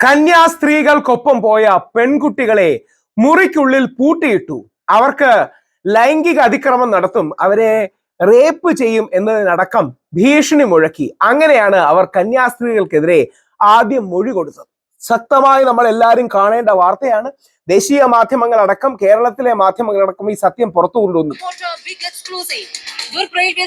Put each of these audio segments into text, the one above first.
കന്യാസ്ത്രീകൾക്കൊപ്പം പോയ പെൺകുട്ടികളെ മുറിക്കുള്ളിൽ പൂട്ടിയിട്ടു. അവർക്ക് ലൈംഗിക അതിക്രമം നടത്തും അവരെ റേപ്പ് ചെയ്യും എന്നതിനടക്കം ഭീഷണി മുഴക്കി. അങ്ങനെയാണ് അവർ കന്യാസ്ത്രീകൾക്കെതിരെ ആദ്യം മൊഴി കൊടുത്തത്. ശക്തമായി നമ്മൾ എല്ലാവരും കാണേണ്ട വാർത്തയാണ്. ദേശീയ മാധ്യമങ്ങൾ അടക്കം കേരളത്തിലെ മാധ്യമങ്ങൾ അടക്കം ഈ സത്യം പുറത്തു കൊണ്ടുവന്നു.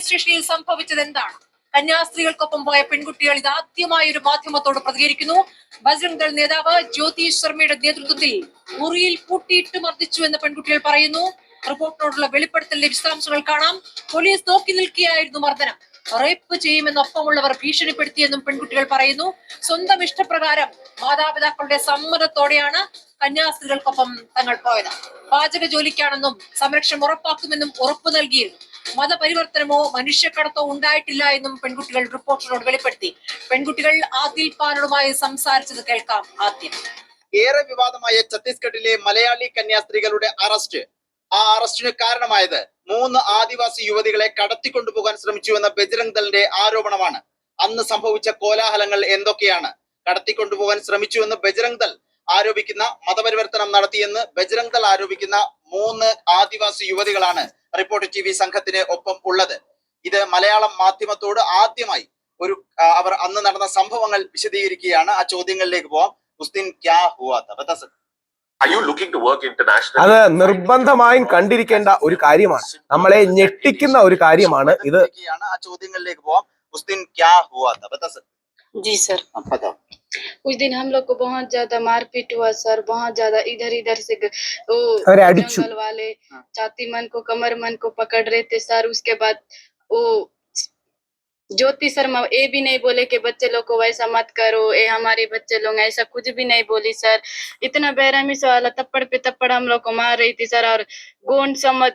സ്റ്റേഷനിൽ സംഭവിച്ചത് എന്താണ്? കന്യാസ്ത്രീകൾക്കൊപ്പം പോയ പെൺകുട്ടികൾ ഇത് ആദ്യമായി ഒരു മാധ്യമത്തോട് പ്രതികരിക്കുന്നു. ബജറംഗ് ദൾ നേതാവ് ജ്യോതി ശർമ്മയുടെ നേതൃത്വത്തിൽ മുറിയിൽ പൂട്ടിയിട്ട് മർദ്ദിച്ചു എന്ന് പെൺകുട്ടികൾ പറയുന്നു. റിപ്പോർട്ടിനോടുള്ള വെളിപ്പെടുത്തലിന്റെ വിശദാംശങ്ങൾ കാണാം. പോലീസ് നോക്കി നിൽക്കുകയായിരുന്നു മർദ്ദനം. റേപ്പ് ചെയ്യുമെന്നൊപ്പമുള്ളവർ ഭീഷണിപ്പെടുത്തിയെന്നും പെൺകുട്ടികൾ പറയുന്നു. സ്വന്തം ഇഷ്ടപ്രകാരം മാതാപിതാക്കളുടെ സമ്മതത്തോടെയാണ് കന്യാസ്ത്രീകൾക്കൊപ്പം തങ്ങൾ പോയത്. പാചക ജോലിക്കാണെന്നും സംരക്ഷണം ഉറപ്പാക്കുമെന്നും ഉറപ്പു നൽകിയിരുന്നു. മതപരിവർത്തനമോ മനുഷ്യക്കടത്തോ ഉണ്ടായിട്ടില്ല എന്നും പെൺകുട്ടികൾ റിപ്പോർട്ടറോട് വെളിപ്പെടുത്തി. പെൺകുട്ടികൾ ആദിൽ പാനോടുമായി സംസാരിച്ചത് കേൾക്കാം ആദ്യം. ഏറെ വിവാദമായ ഛത്തീസ്ഗഡിലെ മലയാളി കന്യാസ്ത്രീകളുടെ അറസ്റ്റ്. ആ അറസ്റ്റിന് കാരണമായത് മൂന്ന് ആദിവാസി യുവതികളെ കടത്തിക്കൊണ്ടുപോകാൻ ശ്രമിച്ചു എന്ന ബജ്രംഗ് ദളിന്റെ ആരോപണമാണ്. അന്ന് സംഭവിച്ച കോലാഹലങ്ങൾ എന്തൊക്കെയാണ്? കടത്തിക്കൊണ്ടുപോകാൻ ശ്രമിച്ചുവെന്ന് ബജ്രംഗ് ദൾ ആരോപിക്കുന്ന മതപരിവർത്തനം നടത്തിയെന്ന് ബജ്രംഗ് ദൾ ആരോപിക്കുന്ന മൂന്ന് ആദിവാസി യുവതികളാണ് റിപ്പോർട്ട് ടി വി സംഘത്തിന് ഒപ്പം ഉള്ളത്. ഇത് മലയാളം മാധ്യമത്തോട് ആദ്യമായി ഒരു അവർ അന്ന് നടന്ന സംഭവങ്ങൾ വിശദീകരിക്കുകയാണ്. ആ ചോദ്യങ്ങളിലേക്ക് പോവാം. ക്യാ അത് നിർബന്ധമായും കണ്ടിരിക്കേണ്ട ഒരു കാര്യമാണ്. നമ്മളെ ഞെട്ടിക്കുന്ന ഒരു കാര്യമാണ് ഇത്. ആ ചോദ്യങ്ങളിലേക്ക് പോവാം. ജി സർ. उस दिन हम लोग को बहुत ज़्यादा मारपीट हुआ सर बहुत ज़्यादा इधर इधर से वो अरे जंगल वाले हाँ। छाती मन को कमर मन को पकड़ रहे थे सर उसके बाद वो ज्योति शर्मा ये भी नहीं बोले कि बच्चे लोग को वैसा मत करो ये हमारे बच्चे लोग ऐसा कुछ भी नहीं बोली सर इतना बेरहमी से वाला तप्पड़ पे तप्पड़ हम लोग को मार रही थी सर और गोंड समझ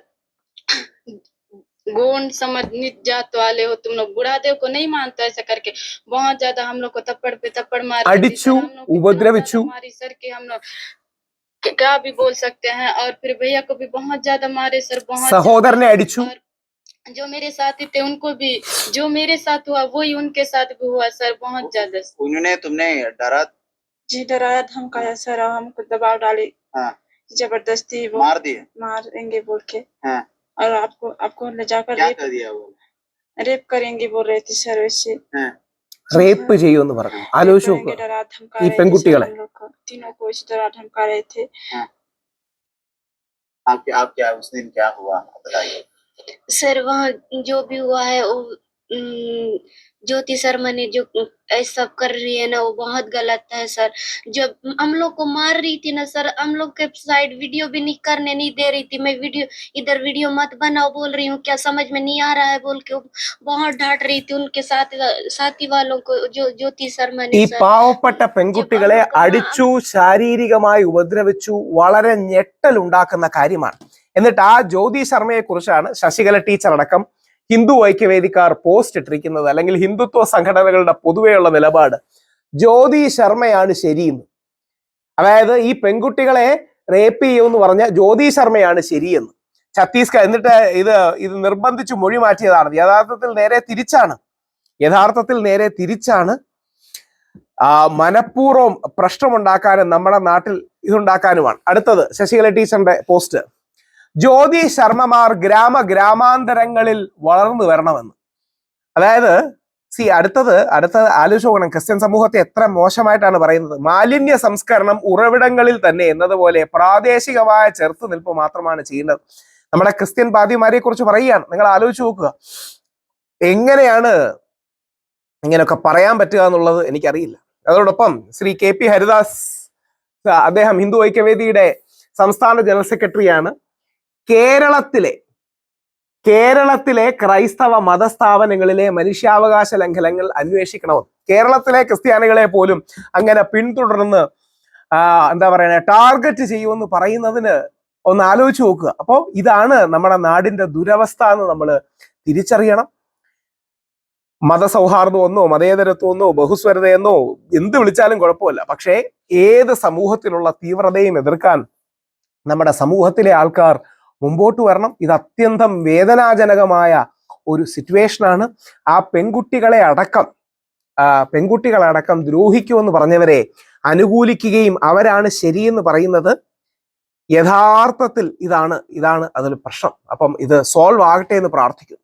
गुण समझ नित जात वाले हो तुम लोग गुड़ादेव को नहीं मानते ऐसा करके। बहुत ज़्यादा हम लोग को थप्पड़ पे थप्पड़ मार उपद्रव हमारी सर के हम लोग क्या भी बोल सकते हैं और फिर भैया को भी बहुत ज़्यादा मारे सर बहुत सहोदर ने अडिच्छू। जो मेरे साथी थे उनको भी जो मेरे साथ हुआ वो ही उनके साथ भी हुआ सर बहुत ज़्यादा। उन्होंने तुमने डरा? जी डराया धमकाया सर हमको दबाव डाले। हाँ। ज़बरदस्ती मार दिए? मारेंगे बोल के। हाँ। और आपको आपको ले जाकर क्या रेप कर दिया वो रेप करेंगे बोल रहे थे सर वैसे റേപ്പ് ചെയ്യുമെന്ന് പറഞ്ഞു ആലോചിച്ച് रेप करेंगे, നോക്കുക डरा धमका ये रहे थे पेंगुटिगल सर हम लोग को तीनों को इस तरह धमका रहे थे आप आप क्या उस दिन क्या हुआ बताइए सर वहाँ जो भी हुआ है वो उम, ज्योति शर्मा ने जो ऐसा कर रही है ना वो बहुत गलत है सर जब हम लोग को मार रही थी ना सर हम लोग के साइड वीडियो भी नहीं करने नहीं दे रही थी मैं वीडियो इधर वीडियो मत बनाओ बोल रही हूँ क्या समझ में नहीं आ रहा है बोल के वो बहुत डांट रही थी उनके साथ साथी वालों को जो ज्योति शर्मा ഈ ने सर പാവപ്പെട്ട പെൺകുട്ടികളെ അടിച്ചു ശാരീരികമായി ഉപദ്രവിച്ചു വളരെ ഞെട്ടലുണ്ടാക്കുന്ന കാര്യമാണ് എന്നിട്ട് ആ ജ്യോതി ശർമ്മയെ കുറിച്ചാണ് ശശികല ടീച്ചർ അടക്കം ഹിന്ദു ഐക്യവേദിക്കാർ പോസ്റ്റ് ഇട്ടിരിക്കുന്നത് അല്ലെങ്കിൽ ഹിന്ദുത്വ സംഘടനകളുടെ പൊതുവെയുള്ള നിലപാട്. ജ്യോതി ശർമ്മയാണ് ശരിയെന്ന്. അതായത് ഈ പെൺകുട്ടികളെ റേപ്പ് ചെയ്യുമെന്ന് പറഞ്ഞ ജ്യോതി ശർമ്മയാണ് ശരിയെന്ന്. ഛത്തീസ്ഗഡ് എന്നിട്ട് ഇത് ഇത് നിർബന്ധിച്ച് മൊഴി മാറ്റിയതാണ്. യഥാർത്ഥത്തിൽ നേരെ തിരിച്ചാണ്. യഥാർത്ഥത്തിൽ നേരെ തിരിച്ചാണ്. മനഃപൂർവം പ്രശ്നമുണ്ടാക്കാനും നമ്മുടെ നാട്ടിൽ ഇതുണ്ടാക്കാനുമാണ്. അടുത്തത് ശശികല ടീച്ചറിന്റെ പോസ്റ്റ്. ജ്യോതി ശർമ്മമാർ ഗ്രാമ ഗ്രാമാന്തരങ്ങളിൽ വളർന്നു വരണമെന്ന്. അതായത് സി അടുത്തത് അടുത്തത് ആലോചിച്ച് ക്രിസ്ത്യൻ സമൂഹത്തെ എത്ര മോശമായിട്ടാണ് പറയുന്നത്. മാലിന്യ സംസ്കരണം ഉറവിടങ്ങളിൽ തന്നെ എന്നതുപോലെ പ്രാദേശികമായ ചെറുത്തുനിൽപ്പ് മാത്രമാണ് ചെയ്യേണ്ടത് നമ്മുടെ ക്രിസ്ത്യൻ പാതിമാരെ കുറിച്ച് പറയുകയാണ്. നിങ്ങൾ ആലോചിച്ച് നോക്കുക. എങ്ങനെയാണ് ഇങ്ങനെയൊക്കെ പറയാൻ പറ്റുക എന്നുള്ളത് എനിക്കറിയില്ല. അതോടൊപ്പം ശ്രീ കെ പി ഹരിദാസ് അദ്ദേഹം ഹിന്ദു ഐക്യവേദിയുടെ സംസ്ഥാന ജനറൽ സെക്രട്ടറിയാണ്. കേരളത്തിലെ കേരളത്തിലെ ക്രൈസ്തവ മതസ്ഥാപനങ്ങളിലെ മനുഷ്യാവകാശ ലംഘനങ്ങൾ അന്വേഷിക്കണമെന്ന് കേരളത്തിലെ ക്രിസ്ത്യാനികളെ പോലും അങ്ങനെ പിന്തുടർന്ന് എന്താ പറയുക ടാർഗറ്റ് ചെയ്യുമെന്ന് പറയുന്നതിന് ഒന്ന് ആലോചിച്ച് നോക്കുക. അപ്പോൾ ഇതാണ് നമ്മുടെ നാടിന്റെ ദുരവസ്ഥ എന്ന് നമ്മൾ തിരിച്ചറിയണം. മതസൗഹാർദ്ദമെന്നോ മതേതരത്വമെന്നോ ബഹുസ്വരതയെന്നോ എന്ത് വിളിച്ചാലും കുഴപ്പമില്ല. പക്ഷേ ഏത് സമൂഹത്തിലുള്ള തീവ്രതയും എതിർക്കാൻ നമ്മുടെ സമൂഹത്തിലെ ആൾക്കാർ മുമ്പോട്ട് വരണം. ഇത് അത്യന്തം വേദനാജനകമായ ഒരു സിറ്റുവേഷനാണ് ആ പെൺകുട്ടികളെ അടക്കം പെൺകുട്ടികളടക്കം ദ്രോഹിക്കുമെന്ന് പറഞ്ഞവരെ അനുകൂലിക്കുകയും അവരാണ് ശരിയെന്ന് പറയുന്നത് യഥാർത്ഥത്തിൽ ഇതാണ് ഇതാണ് അതിൽ പ്രശ്നം. അപ്പം ഇത് സോൾവ് ആകട്ടെ എന്ന് പ്രാർത്ഥിക്കുന്നു.